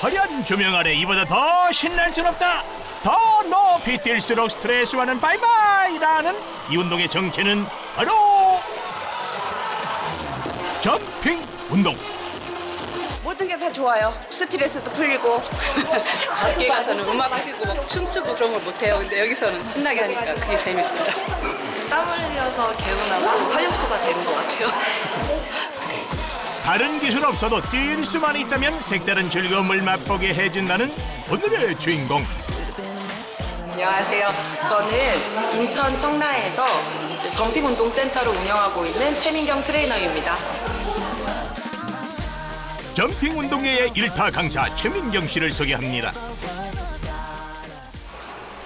화려한 조명 아래 이보다 더 신날 순 없다. 더 높이 뛸수록 스트레스와는 바이바이라는 이 운동의 정체는 바로 점핑 운동. 모든 게 다 좋아요. 스트레스도 풀리고. 밖에 가서는 음악 틀고 막 춤추고 그런 걸 못해요. 근데 여기서는 신나게 하니까 그게 재밌어요. 땀 흘려서 개운하고 활력소가 되는 것 같아요. 다른 기술 없어도 뛸 수만 있다면 색다른 즐거움을 맛보게 해준다는 오늘의 주인공. 안녕하세요. 저는 인천 청라에서 이제 점핑 운동 센터를 운영하고 있는 최민경 트레이너입니다. 점핑 운동계의 일타 강사 최민경 씨를 소개합니다.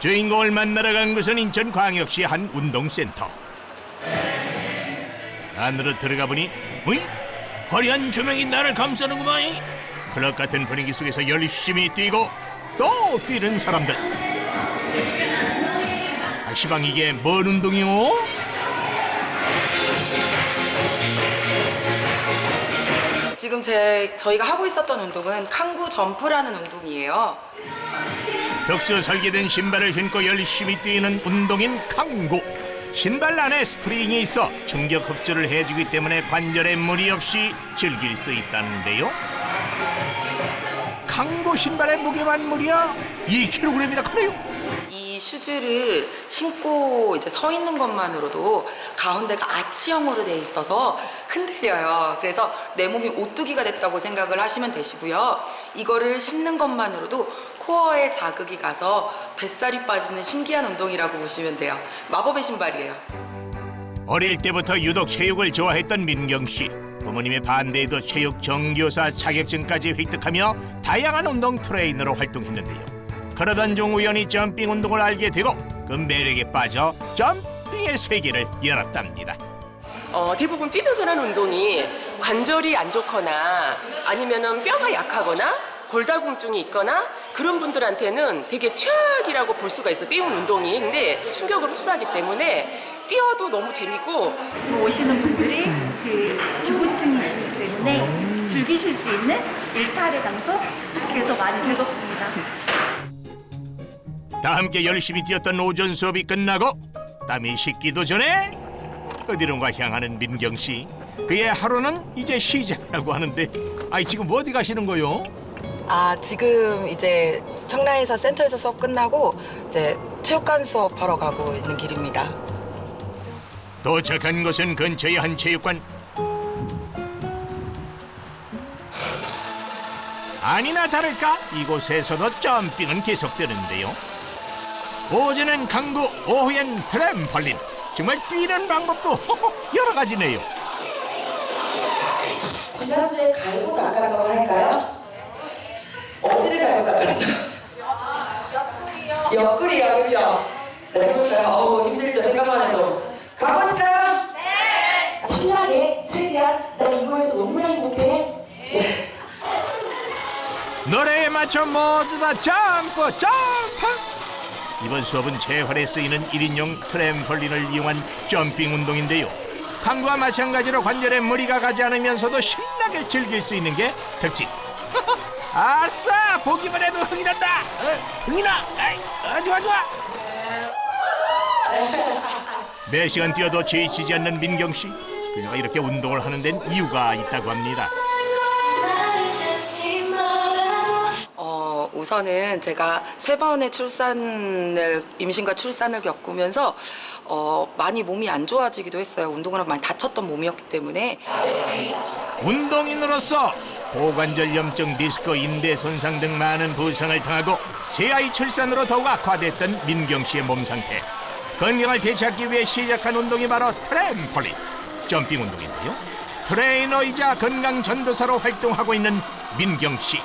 주인공을 만나러 간 곳은 인천광역시 한 운동센터. 안으로 들어가 보니, 으이? 화려한 조명이 나를 감싸는구만. 클럽 같은 분위기 속에서 열심히 뛰고 또 뛰는 사람들. 아, 시방 이게 뭔 운동이요? 지금 제 저희가 하고 있었던 운동은 캉구 점프라는 운동이에요. 벽수 설계된 신발을 신고 열심히 뛰는 운동인 캉고 신발 안에 스프링이 있어 충격 흡수를 해주기 때문에 관절에 무리 없이 즐길 수 있다는데요 캉고 신발의 무게만 무려 2kg이나 크네요 이 슈즈를 신고 이제 서 있는 것만으로도 가운데가 아치형으로 돼 있어서 흔들려요. 그래서 내 몸이 오뚜기가 됐다고 생각을 하시면 되시고요. 이거를 신는 것만으로도 코어에 자극이 가서 뱃살이 빠지는 신기한 운동이라고 보시면 돼요. 마법의 신발이에요. 어릴 때부터 유독 체육을 좋아했던 민경 씨 부모님의 반대에도 체육 정교사 자격증까지 획득하며 다양한 운동 트레이너로 활동했는데요 그러던 중 우연히 점핑 운동을 알게 되고 그 매력에 빠져 점핑의 세계를 열었답니다 어, 대부분 뛰면서는 운동이 관절이 안 좋거나 아니면은 뼈가 약하거나 골다공증이 있거나 그런 분들한테는 되게 최악이라고 볼 수가 있어 뛰는 운동이 근데 충격을 흡수하기 때문에 뛰어도 너무 재밌고 오시는 분들이 그 주부층이시기 때문에 즐기실 수 있는 일탈의 장소 그래서 많이 즐겁습니다. 다 함께 열심히 뛰었던 오전 수업이 끝나고 땀이 식기도 전에 어디론가 향하는 민경 씨. 그의 하루는 이제 시작이라고 하는데, 아이 지금 어디 가시는 거요? 아 지금 이제 청라에서 센터에서 수업 끝나고 이제 체육관 수업하러 가고 있는 길입니다. 도착한 곳은 근처의 한 체육관. 아니나 다를까 이곳에서도 점핑은 계속되는데요. 오전엔 강구, 오후엔 트램펄린. 정말 뛰는 방법도 여러 가지네요. 지난주에 갈고 닦았던 거 할까요? 어디를 갈고 닦았어요? 옆구리요. 그죠? 네, 해볼까요? 어우, 힘들죠, 생각만 해도. 가보실까요? 네! 신나게, 최대한. 나 이거에서 너무나 행복해. 노래에 맞춰 모두 다 점프 점프. 이번 수업은 재활에 쓰이는 1인용 트램펄린을 이용한 점핑 운동인데요. 강구와 마찬가지로 관절에 무리가 가지 않으면서도 신나게 즐길 수 있는 게 특징. 아싸 보기만 해도 흥이 난다. 어, 흥이 나. 아이, 어, 좋아 좋아. 매 시간 뛰어도 지치지 않는 민경 씨. 그녀가 이렇게 운동을 하는 데는 이유가 있다고 합니다 우선은 제가 세 번의 출산을, 임신과 출산을 겪으면서 어, 많이 몸이 안 좋아지기도 했어요. 운동을 하면 많이 다쳤던 몸이었기 때문에. 운동인으로서 고관절 염증, 디스크, 인대 손상 등 많은 부상을 당하고 새아이 출산으로 더욱 악화됐던 민경 씨의 몸 상태. 건강을 되찾기 위해 시작한 운동이 바로 트램폴린, 점핑 운동인데요. 트레이너이자 건강 전도사로 활동하고 있는 민경 씨.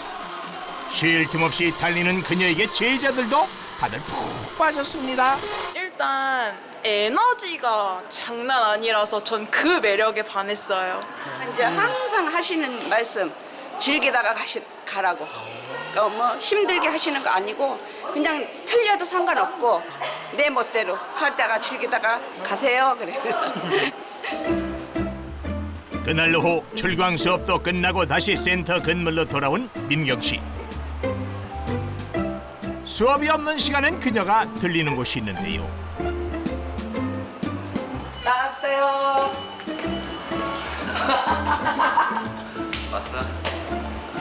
쉴 틈 없이 달리는 그녀에게 제자들도 다들 푹 빠졌습니다. 일단 에너지가 장난 아니라서 전 그 매력에 반했어요. 이제 항상 하시는 말씀 즐기다가 가시, 가라고. 어, 뭐 힘들게 하시는 거 아니고 그냥 틀려도 상관없고 내 멋대로 하다가 즐기다가 가세요. 그래. 그날 오후 출강 수업도 끝나고 다시 센터 건물로 돌아온 민경 씨. 수업이 없는 시간엔 그녀가 들리는 곳이 있는데요. 나왔어요. 왔어?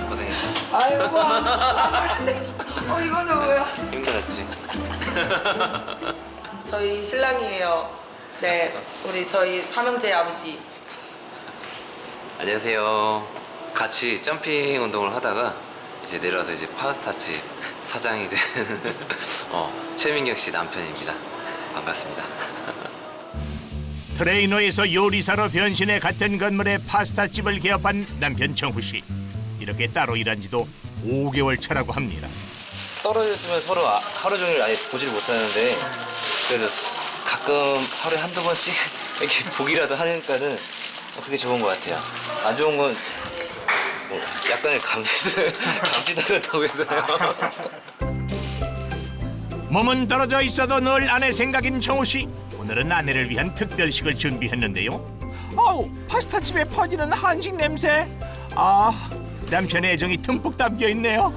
고생했어. 아이고. 어 이거는 뭐야? 힘들었지? 저희 신랑이에요. 네, 우리 저희 삼형제 아버지. 안녕하세요. 같이 점핑 운동을 하다가 이제 내려와서 이제 파스타집 사장이 된 어, 최민경 씨 남편입니다. 반갑습니다. 트레이너에서 요리사로 변신해 같은 건물에 파스타집을 개업한 남편 정후 씨. 이렇게 따로 일한 지도 5개월 차라고 합니다. 떨어졌으면 서로 아- 하루 종일 아예 보질 못하는데 그래도 가끔 하루에 한두 번씩 이렇게 보기라도 하니까는 그게 좋은 것 같아요. 안 좋은 건 뭐 약간의 감지 감지당한다고 해야 되나요? 몸은 떨어져 있어도 늘 아내 생각인 정우 씨. 오늘은 아내를 위한 특별식을 준비했는데요. 아우 파스타집에 퍼지는 한식 냄새. 아 남편의 애정이 듬뿍 담겨 있네요.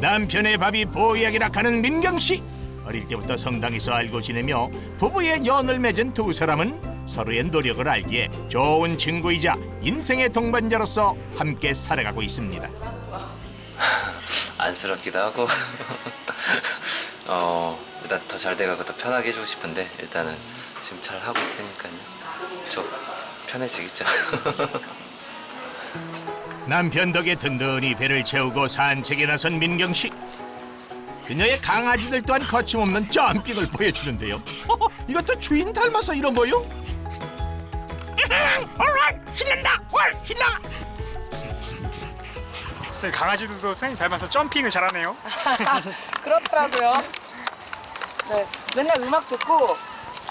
남편의 밥이 보약이라 하는 민경 씨. 어릴 때부터 성당에서 알고 지내며 부부의 연을 맺은 두 사람은 서로의 노력을 알기에 좋은 친구이자 인생의 동반자로서 함께 살아가고 있습니다. 안쓰럽기도 하고 어 일단 더 잘 돼가고 더 편하게 해주고 싶은데 일단은 지금 잘 하고 있으니까요 좀 편해지겠죠 남편 덕에 든든히 배를 채우고 산책에 나선 민경 씨. 그녀의 강아지들 또한 거침없는 점핑을 보여주는데요. 어, 이것도 주인 닮아서 이런 거요? Alright, 신난다, 월 신나. 선생님 강아지들도 선생님 닮아서 점핑을 잘하네요. 그렇더라고요. 네, 맨날 음악 듣고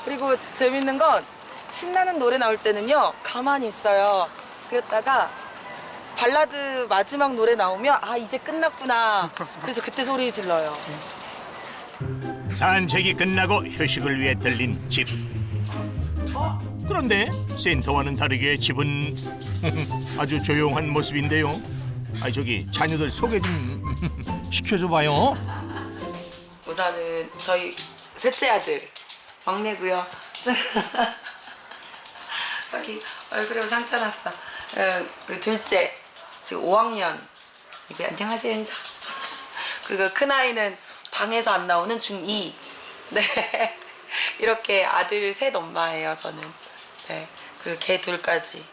그리고 재밌는 건 신나는 노래 나올 때는요 가만히 있어요. 그랬다가 발라드 마지막 노래 나오면 아 이제 끝났구나. 그래서 그때 소리 질러요. 산책이 끝나고 휴식을 위해 들린 집. 어, 그런데 센터와는 다르게 집은 아주 조용한 모습인데요. 아 저기 자녀들 소개 좀 시켜줘 봐요. 우선은 저희 셋째 아들 막내고요. 여기 얼굴에 상처 났어. 어, 우리 둘째 지금 5학년. 이게 안녕하세요 인사. 그리고 큰 아이는 방에서 안 나오는 중2. 네. 이렇게 아들 셋 엄마예요 저는. 네. 그리고 개 둘까지.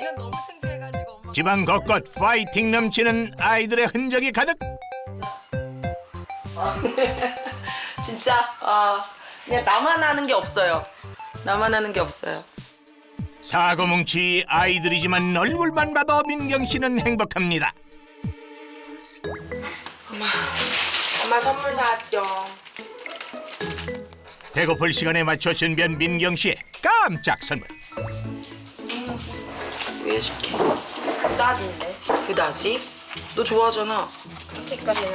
이건 너무 창피해가지고 엄마. 집안 곳곳 파이팅 넘치는 아이들의 흔적이 가득. 진짜 아 그냥 나만 하는 게 없어요. 나만 하는 게 없어요. 사고뭉치 아이들이지만 얼굴만 봐도 민경 씨는 행복합니다. 엄마 선물 사왔죠. 배고플 시간에 맞춰 준비한 민경 씨의 깜짝 선물. 왜 줄게? 그다지인데. 그다지? 너 좋아하잖아.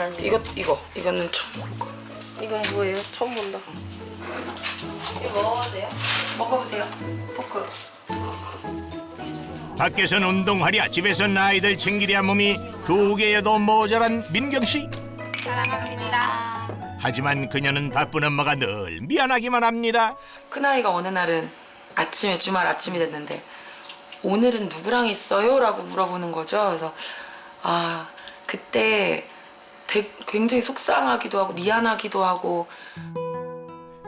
안 돼. 이거 이거 이거는 처음 먹을 거야. 이건 뭐예요? 처음 본다. 이거 먹어도 돼요? 먹어보세요. 포크. 밖에선 운동하랴 집에선 아이들 챙기랴 몸이 두 개여도 모자란 민경 씨. 사랑합니다. 하지만 그녀는 바쁜 엄마가 늘 미안하기만 합니다. 큰 아이가 어느 날은 아침에 주말 아침이 됐는데 오늘은 누구랑 있어요?라고 물어보는 거죠. 그래서 아 그때 되- 굉장히 속상하기도 하고 미안하기도 하고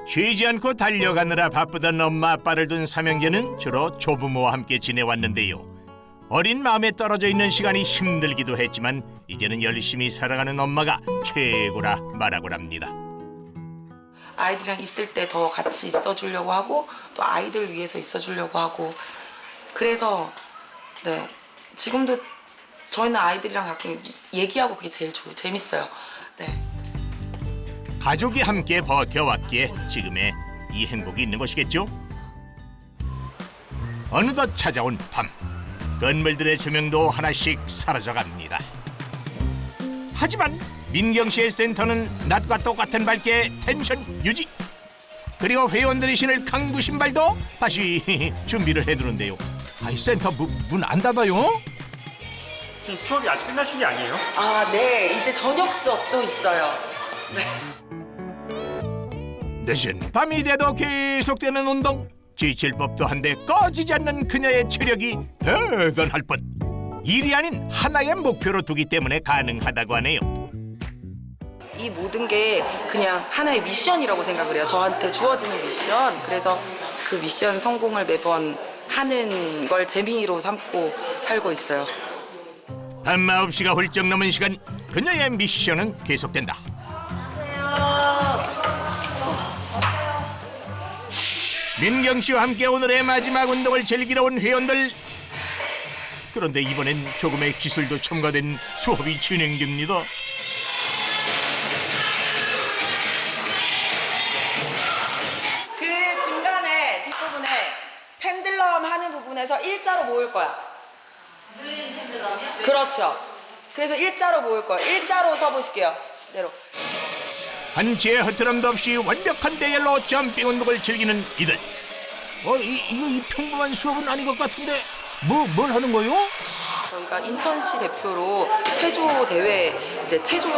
쉬지 않고 달려가느라 바쁘던 엄마 아빠를 둔 삼형제는 주로 조부모와 함께 지내왔는데요. 어린 마음에 떨어져 있는 시간이 힘들기도 했지만 이제는 열심히 살아가는 엄마가 최고라 말하곤 합니다. 아이들이랑 있을 때 더 같이 있어주려고 하고 또 아이들 위해서 있어주려고 하고 그래서 네 지금도 저희는 아이들이랑 가끔 얘기하고 그게 제일 좋아요 재밌어요 네 가족이 함께 버텨왔기에 지금의 이 행복이 있는 것이겠죠? 어느덧 찾아온 밤 건물들의 조명도 하나씩 사라져갑니다. 하지만 민경 씨의 센터는 낮과 똑같은 밝게 텐션 유지. 그리고 회원들이 신을 강부 신발도 다시 준비를 해두는데요. 아이 센터 문 안 닫아요? 지금 수업이 아직 끝나신 게 아니에요? 아, 네. 이제 저녁 수업도 있어요. 늦은 밤이 돼도 계속되는 운동 지칠 법도 한데 꺼지지 않는 그녀의 체력이 대단할 뿐 일이 아닌 하나의 목표로 두기 때문에 가능하다고 하네요 이 모든 게 그냥 하나의 미션이라고 생각을 해요. 저한테 주어지는 미션. 그래서 그 미션 성공을 매번 하는 걸 재미로 삼고 살고 있어요. 밤 9시가 훌쩍 넘은 시간 그녀의 미션은 계속된다 민경 씨와 함께 오늘의 마지막 운동을 즐기러 온 회원들 그런데 이번엔 조금의 기술도 첨가된 수업이 진행됩니다 그 중간에 뒷부분에 펜들럼 하는 부분에서 일자로 모을 거야. 그렇죠. 그래서 일자로 모을 거야. 일자로 서보실게요. 그대로. 한치의 흐트럼도 없이 완벽한 대열로 점핑 운동을 즐기는 이들. 어, 이, 이거 이 평범한 수업은 아닌 것 같은데 뭐, 뭘 하는 거요? 저희가 인천시 대표로 체조 대회 이제 체조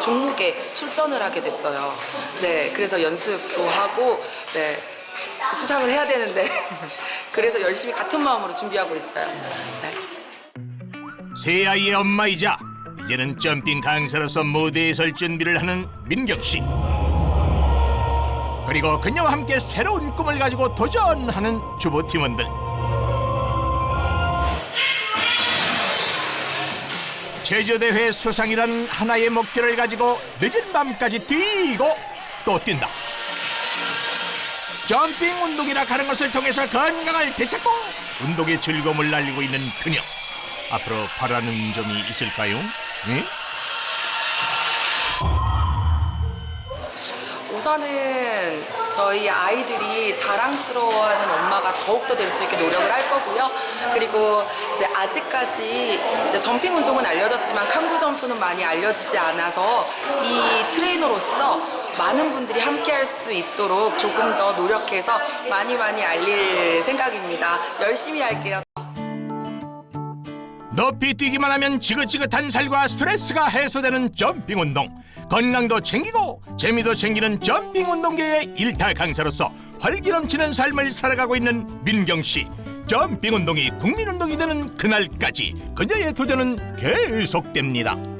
종목에 출전을 하게 됐어요. 네, 그래서 연습도 하고 네 수상을 해야 되는데 그래서 열심히 같은 마음으로 준비하고 있어요. 네. 세 아이의 엄마이자 이제는 점핑 강사로서 무대에 설 준비를 하는 민경 씨. 그리고 그녀와 함께 새로운 꿈을 가지고 도전하는 주부 팀원들. 제주대회 수상이라는 하나의 목표를 가지고 늦은 밤까지 뛰고 또 뛴다. 점핑 운동이라 하는 것을 통해서 건강을 되찾고 운동의 즐거움을 날리고 있는 그녀. 앞으로 바라는 점이 있을까요? 예? 우선은 저희 아이들이 자랑스러워하는 엄마가 더욱더 될 수 있게 노력을 할 거고요. 그리고 이제 아직까지 이제 점핑 운동은 알려졌지만 칸구 점프는 많이 알려지지 않아서 이 트레이너로서 많은 분들이 함께 할 수 있도록 조금 더 노력해서 많이 많이 알릴 생각입니다. 열심히 할게요. 높이 뛰기만 하면 지긋지긋한 살과 스트레스가 해소되는 점핑 운동 건강도 챙기고 재미도 챙기는 점핑 운동계의 일타 강사로서 활기 넘치는 삶을 살아가고 있는 민경 씨 점핑 운동이 국민 운동이 되는 그날까지 그녀의 도전은 계속됩니다.